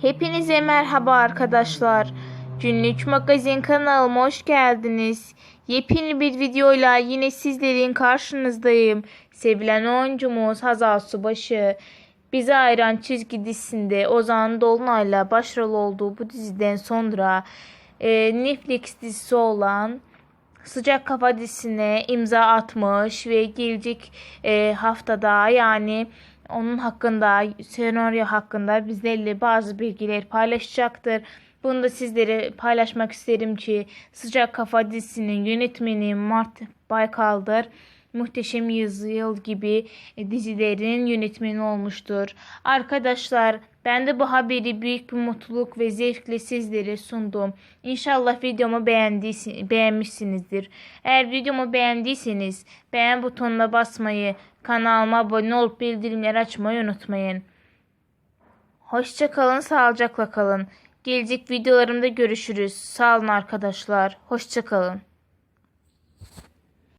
Hepinize merhaba arkadaşlar. Günlük magazin kanalıma hoş geldiniz. Yepyeni bir videoyla yine sizlerin karşınızdayım. Sevilen oyuncumuz Hazal Subaşı. Bize ayıran çizgi dizisinde Ozan Dolunay'la başrol olduğu bu diziden sonra e, Netflix dizisi olan Sıcak Kafa dizisine imza atmış ve gelecek e, haftada yani onun hakkında senaryo hakkında bizlerle bazı bilgiler paylaşacaktır. Bunu da sizlere paylaşmak isterim ki Sıcak Kafa dizisinin yönetmeni Mart Baykal'dır. Muhteşem Yüzyıl gibi e, dizilerin yönetmeni olmuştur. Arkadaşlar ben de bu haberi büyük bir mutluluk ve zevkle sizlere sundum. İnşallah videomu beğenmişsinizdir. Eğer videomu beğendiyseniz beğen butonuna basmayı, kanalıma abone olup bildirimleri açmayı unutmayın. Hoşça kalın, sağlıcakla kalın. Gelecek videolarımda görüşürüz. Sağ olun arkadaşlar. Hoşça kalın.